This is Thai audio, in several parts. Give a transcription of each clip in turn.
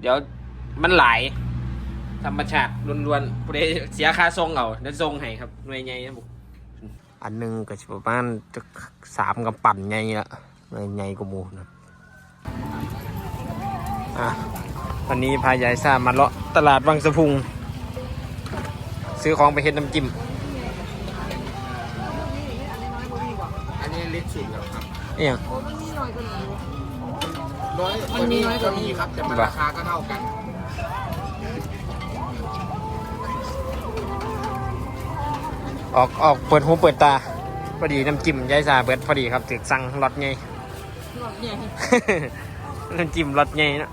เดี๋ยวมันหลายธรรมชาติล้วนๆผู้ใดเสียค่าทรงเอาเดี๋ยวทรงให้ครับหน่วยใหญ่นะบุอันหนึงก็สิประมาณจะสามกำปั่นใหญ่ละหน่วยใหญ่กว่าหมูนะอะวันนี้พายายซ่ามาเลาะตลาดวังสะพุง ซื้อของไปเฮ็ดน้ำจิ้มอันนี้เล็กสุดแล้วครับนี่ยังร้อยตัวนี้ ก็มีครับ แต่มันว่ะราคาก็เท่ากัน ออกออกเปิดหูเปิดตาพอดีน้ำจิ้มยายซ่าเปิดพอดีครับถึกสั่งรสไงหลอดใหญ่น้ำจิ้มรสไงเนาะ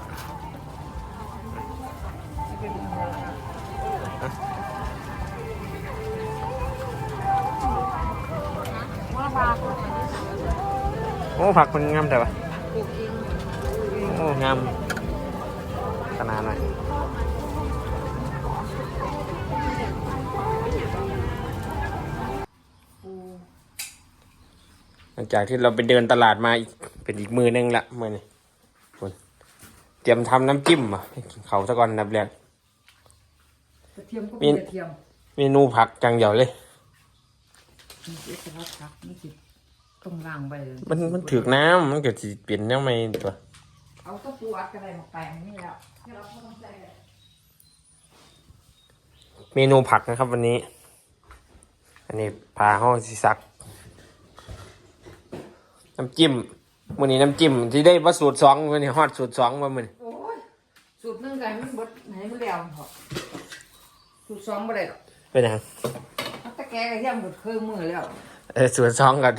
ว่าปลาปลูกโอ้ผักมันงามแต่ว่าเอง โอ้งามขนาดไหนหลังจากที่เราไปเดินตลาดมาอีกเป็นอีกมือนึงละมือนี่คุณเตรียมทำน้ำจิ้มอะให้กินเขาซะก่อนนับเรียนกระเทียมก็มีมีกระเทียมเมนูผักจังเดียวเลยมีเอกลักษณ์ครับนี่สิต้องล้างไปเลยมันมันถือกน้ำมันเกิดสิเปลี่ยนยังไงตัว เอาตะปูอัดกันอะไรมาแปลงนี่แล้วเราก็ต้องใส่เมนูผักนะครับวันนี้ อันนี้พาห้องสิซัก น้ำจิ้มมือนี้น้ำจิ้มที่ได้ว่าสูตรสองมือนี้ฮอดสูตรสองมามือนี้โอ้ยสูตรหนึงไงมันบดไหนมันแล้วพอสูตรสองบ่ได้หรอกเป็นยังเอาตะแกรงกระเทียมบดเคยมือแล้วเออสูตรสองก็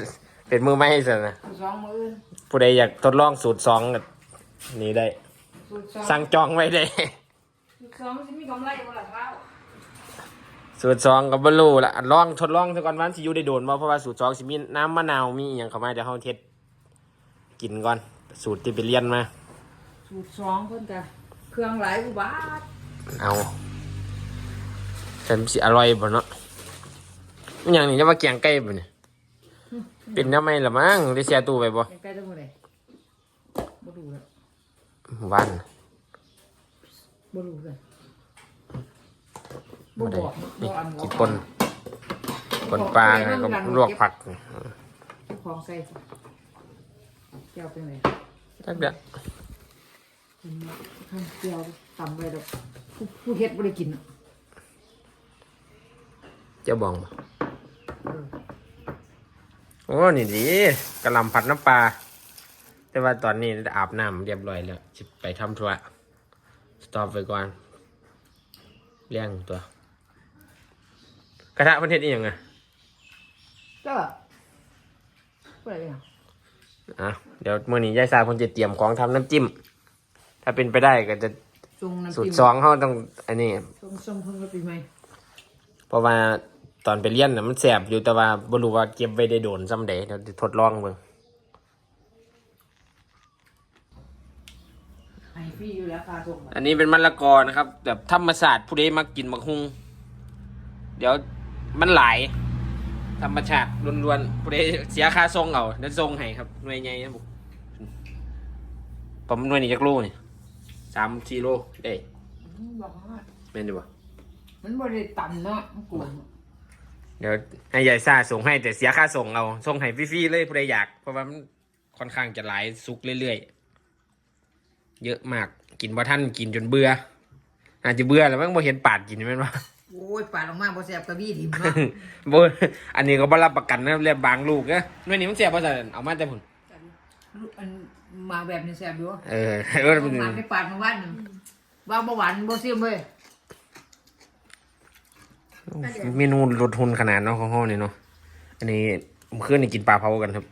เป็นมือไม่ให้สินะสูตรสองมืออื่นผู้ใดอยากทดลองสูตรสองก็ นี่ได้ สูตรสองสั่งจองไว้ได้ สูตรสองจะมีกำไรบ่ล่ะครับสูตรสองกับบลูละลองทดลองสักก่อนวันสิอยู่ได้โดนบ่เพราะว่าสูตรสองสิมีน้ำมะนาวมีอหย่างเข้ามาเดี๋ยวเฮาเทสกินก่อน สูตรที่ไปเรียนมา สูตรสองเพิ่นก็เครื่องหลายกูบาทเอาแต่มันสิอร่อยบ่เนาะมันอย่างนี้จะว่าแกงไก่บ่เนี่ยเป็นทำไมล่ะมั้งได้เสียตู้ไปบ่ใกล้ๆตรงบ่ได้บ่ดูแล้วห วานบ่รู้เลยบ่ได้บอกนี่บ่อันบ่กินปนปนปลาไงก็ลวกผักของใส่แก้วเป็นไงจักเด้อข้างแก้วตำไปดอกผู้ผู้เฮ็ดบ่ได้กินอะเจ้าบองบ่เออโอ้ นี่ดีกะหล่ำผัดน้ำปลา แต่ว่าตอนนี้อาบน้ำเรียบร้อยแล้วสิไปทำธุระสต็อปไว้ก่อนเลี้ยงตัว กระทะเประเทศอีหยังอะก็บ่ได้หยังอะเดี๋ยวมื่อนี้ยายสาคนจะเตรียมของทำน้ำจิ้ม ถ้าเป็นไปได้ก็จะทรงน้ำสูตจิ้รมสองเขาต้องอันนี้ทรงส้มเพิ่งก็ปีใหม่เพราะว่าตอนไปเรียนน่ะมันแสบอยู่แต่ว่าบ่รู้ว่าเก็บไว้ได้โดนซ้ำใดเดี๋ยวจะทดลองเบิ่ง ให้ฟรีอยู่แล้วค่าส่งอันนี้เป็นมะละกอนะครับแบบธรรมศาสตร์ผู้ใดมากินมักฮุงเดี๋ยวมันหลาย ธรรมชาติล้วนๆผู้ใดเสียค่าทรงเอาเดี๋ยวทรงให้ครับหน่วยใหญ่นะบุกผมหน่วยนี้จักโลนี่สามสี่โลได้อืมบอกว่าแม่นดีบ่มันบ่ได้ต่ำเนาะมันกวนเดี๋ยวให้ยายซ่าส่งให้แต่เสียค่าส่งเอาส่งให้ฟรีๆเลยผู้ใดอยาก เพราะว่ามันค่อนข้างจะหลายซุกเรื่อยๆ เยอะมากกินบ่ท่านกินจนเบื่ออาจจะเบื่อแล้วมั้งบ่เห็นปาดกินแม่นว่าโอ้ยปาดออกมาบ่แซ่บกะบี้ถิ่มเนาะบ่อันนี้ก็บ่รับประกันนะเรียกบางลูกนะหน่วยนี้มันเสียบ่ซั่นเอามาแต่พุ่นมันมาแบบนี้แซ่บอยู่เออเออมันมาไปปาดมาวันหนึงว่าบ่หวานบ่ซิมเว้ยเมนูลดทุนขนาดเนาะของเฮานี่เนาะอันนี้เมื่อคืนนี่กินปลาเผากันครับ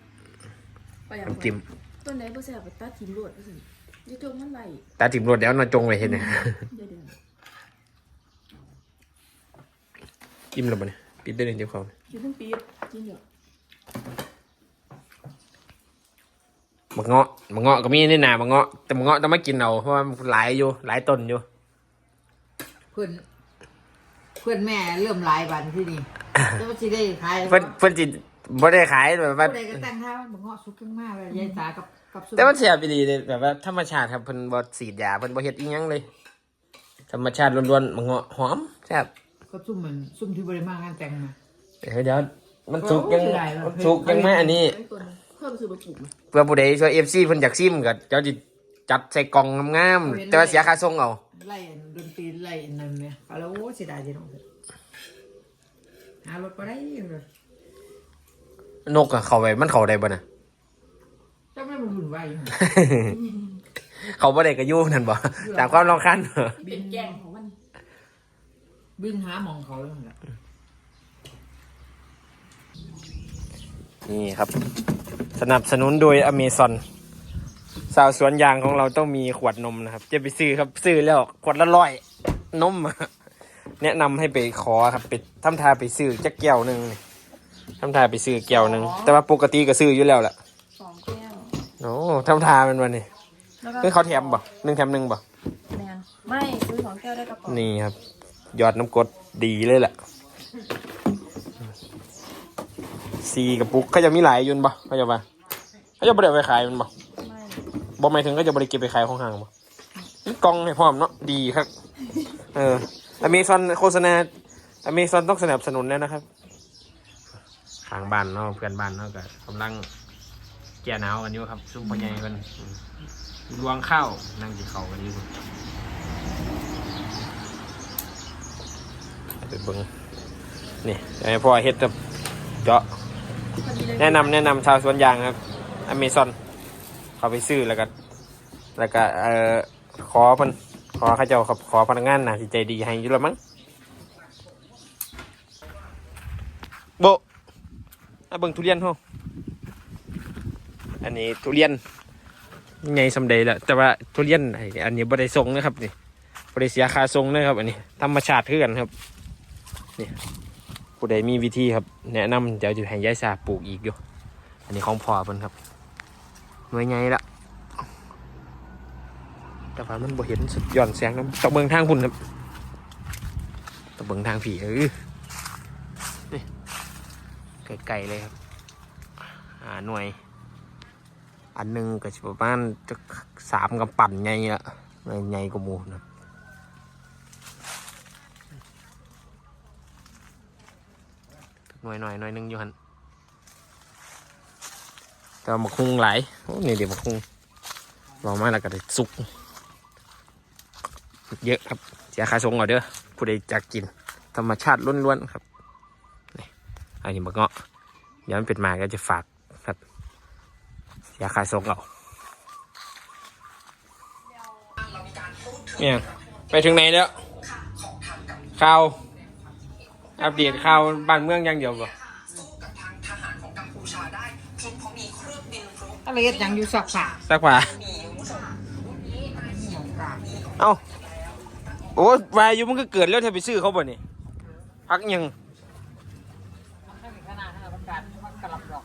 ไปอย่างน้ำจิ้มต้นไหนบ่แซ่บไปตัดทิมรวดว่าซั่น อย่าจงมันไหลตาติ่มรวดเดี๋ยวนาจงไว้เฮ็ดเนี่ยอย่าเดินจิ้มแล้วบ่เนี่ยปิดได้เลยเจ้าของอยู่เพิ่งปีดกินเดี๋ยวมะเงาะมะเงาะก็มีนี่นามะเงาะแต่มะเงาะต้องมากินเอาเพราะว่ามันหลายอยู่หลายต้นอยู่ เพื่อนเพื่อนแม่เริ่มหลายบันที่นี่จะว่าสิได้ขายเพิ่นเพิ่นจิ บ่ได้ขายแบบว่าผู้ใดก็ตั้งท่าว่าบ่เงาะสุกขึ้นมาเลยยายตากับกกับซุปแต่มันเสียไปดีเลยแบบว่าธรรมชาติครับเพิ่นบ่สีดยาเพิ่นบ่เฮ็ดอีหยังเลย ธรรมชาติล้วนๆมันเงาะหอมแซ่บกับซุปเหมือนซุปที่บริมากงานแต่งมา เดี๋ยวเดี๋ยวมันสุกยังโอ้เสียดายว่ะ มันสุกยังไม่อันนี้ ไอ้ตัวนึงเพิ่มซื้อไปปลูกมั้ยเพื่อผู้ใดช่วย FC เพิ่นอยากซิมก็เจ้าสิจัดใส่กล่องงามๆแต่ว่าเสียค่าส่งเอา ไล่ดนตรีไล่นั่นเนี่ยเอาแล้วโอ้เสียดายจังเลยหารถไปได้เลย นกอะเข้าไปมันเข้าได้บ่น่ะเจ้าไม่มาหุ่นไหวอยู่เขาบ่ได้ก็อยู่นั่นบ่ตามความรำคาญเป็นแกงของมันบินหาหมองเขาเลยนั่นแหละนี่ครับ สนับสนุนโดยอเมซอนสาวสวนยางของเราต้องมีขวดนมนะครับจะไปซื้อครับซื้อแล้วขวดละร้อยนมแนะนำให้ไปขอครับไปทำทาไปซื้อจักแก้วหนึ่งนี่ ทำทาไปซื้อแก้วหนึ่งแต่ว่าปกติก็ซื้ออยู่แล้วล่ะสองแก้วโอ้ทำทามันวันนี้แล้วก็คือเขาแถมบ่หนึ่งแถมหนึ่งบ่แมนไม่ซื้อสองแก้วได้กระป๋องนี่ครับยอดน้ำกรดดีเลยแหละซีกระปุกเขาจะมีหลายอยุนบ่เขาจะว่าเขาจะบริไปขายมันบ่ไม่บ่หมายถึงก็จะบริเก็บไปขายของห้างบ่มีกล่องให้พร้อมเนาะดีครับ เอออเมซอนโฆษณาอเมซอนต้องสนับสนุนแล้วนะครับ ข้างบ้านเนาะเพื่อนบ้านเนาะก็กำลังแก่หนาวกันอยู่ครับซุ่มพ่อใหญ่กันอืมลวงข้าวนั่งกินข้าวกันอยู่ไปเบิ่งนี่ให้พ่อเฮ็ดกับเจาะแนะนำแนะนำชาวสวนยางครับอเมซอนเขาไปซื้อแล้วก็แล้วก็เอ่อขอพิ่นขอข้าเจ้าครับขอพนักงานน่าสิใจดีให้อยู่แล้วมั้งโบ เบิ่งทุเรียนเฮาอันนี้ทุเรียนไงสำเดล้วแต่ว่าทุเรียนอันนี้บ่ได้ส่งนะครับนี่บ่ได้เสียคาส่งนะครับ อันนี้ธรรมชาติคือกันครับนี่ผู้ใดมีวิธีครับ แนะนำเดี๋ยวจะให้ยายสาปลูกอีกอยู่อันนี้ของพ่อเพิ่นครับหน่วยไงละแต่ว่ามันบ่เห็นสุดย้อนแสงน้ำตะเบิงทางพุ่นครับตะเบิงทางผีเออ ไกลๆเลยครับอ่าหน่วย อันหนึ่งก็ประมาณจะสามกำปั่นไงละหน่วยใหญ่กว่าหมูนะหน่วยหน่อยหน่อยหนึงอยู่หันแต่ว่าหมกคุงไหลโอ้นี่เดี๋ยวหมกคุงรอมาแล้วก็ได้สุกเยอะครับเสียค่าส่งเอาเด้อผู้ใดจะกิน ธรรมชาติล้วนๆครับ อันนี้มะเงาะเดี๋ยวมันเป็นมาก็จะฝากครับเสียค่าส่งเอาเนี่ยไปถึงไหนแล้วข่าวอัปเดตข่าวบ้านเมืองอย่างเดียวบ่อะไรเฮ็ดหยังอยู่สักผ้าสักว่าเอ้าโอ้วายอยู่มันก็เกิดแล้วเธอไปซื้อเขาบ่นี่พักยัง ขนาดขนาดประกาศมันกระลับดอก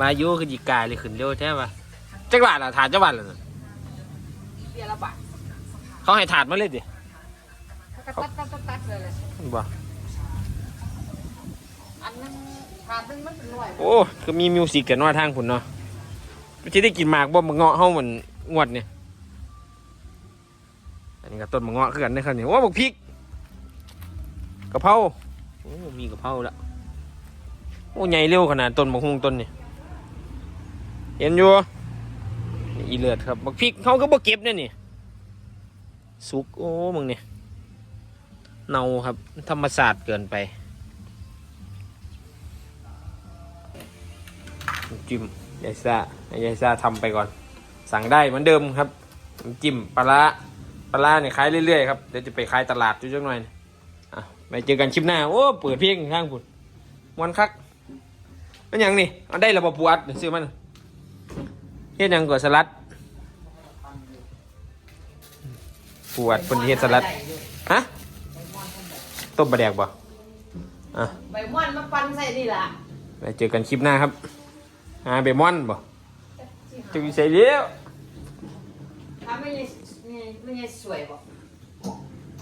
วายุคือจิกายเลยขึ้นเร็วแท้ปะจักรบาทอะถาดจักรบาทเลยเบียร์ละบาทเขาให้ถาดมาเลยดิก็ตัดตัดตัดตัดเลยเลยบ่อันนึงถาดนึงมันเป็นร้อยโอ้คือมีมิวสิกกันว่าทางคุณเนาะไม่ใช่ได้กินหมากบ่มะเงาะเฮาเหมือนงวดเนี่ยอันนี้ก็ต้นมะเงาะคือกันนะครับนี่โอ้บักพริกกะเพราโอ้มีกะเพราแล้ว โอ้ใหญ่เร็วขนาดต้นมะฮุงต้นนี่เห็นอยู่นี่อีเลือดครับบักพริกเขาก็บ่เก็บเนี่ยนี่สุกโอ้มึงเนี่ยเน่าครับ ธรรมศาสตร์เกินไปจิ้มยายซายายซาทำไปก่อน สั่งได้เหมือนเดิมครับจิ้มปลาร้าปลาร้าเนี่ยขายเรื่อยๆครับเดี๋ยวจะไปขายตลาดจุ๊จังหน่อยอะไปเจอกันคลิปหน้า โอ้ เปิดเพลงข้างพุ่นมวนคัก มันหยังนี่เอาได้ระบบปวดเดี๋ยวซื้อมันเฮ็ดหยังก่อนสลัด ปวดคนที่เฮ็ดสลัดฮะต้มปลาแดกบ่อะใบม่อนมาปั่นใส่นี่ล่ะไปเจอกันคลิปหน้าครับหาเบมอนบ่จะมีใส่เลี้ยวทำไม่ยังไม่ยังสวยบ่